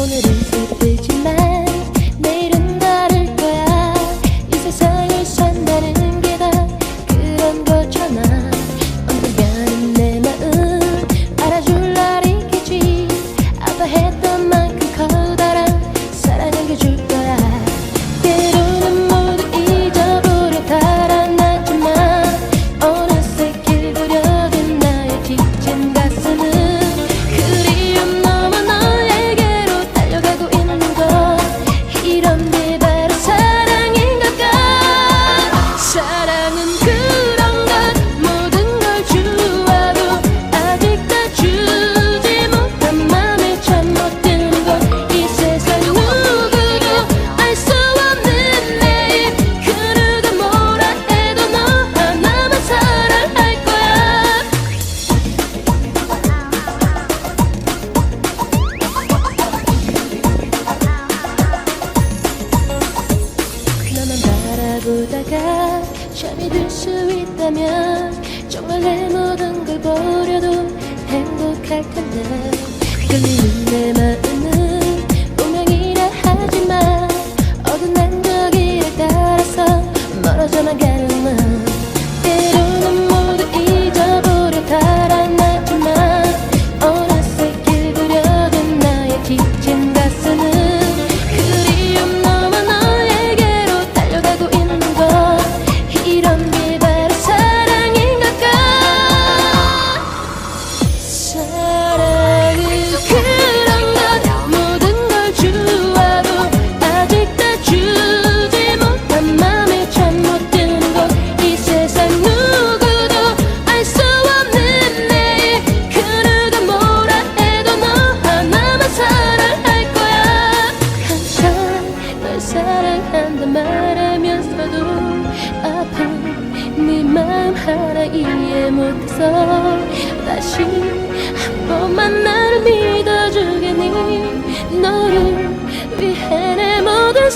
오늘은 슬프지만 내일은 다를 거야. 이 세상을 산다는 게 다 그런 거잖아. 언젠가는 내 마음 알아줄 날이겠지. 아파했던 만큼 커다란 사랑 안겨줄 거야. 때로는 모두 잊어버려 달아났지만 어느새 길들여진 나의 지친 가슴. 잠이 들 수 있다면 정말 내 못해서 다시 한 번만 나를 믿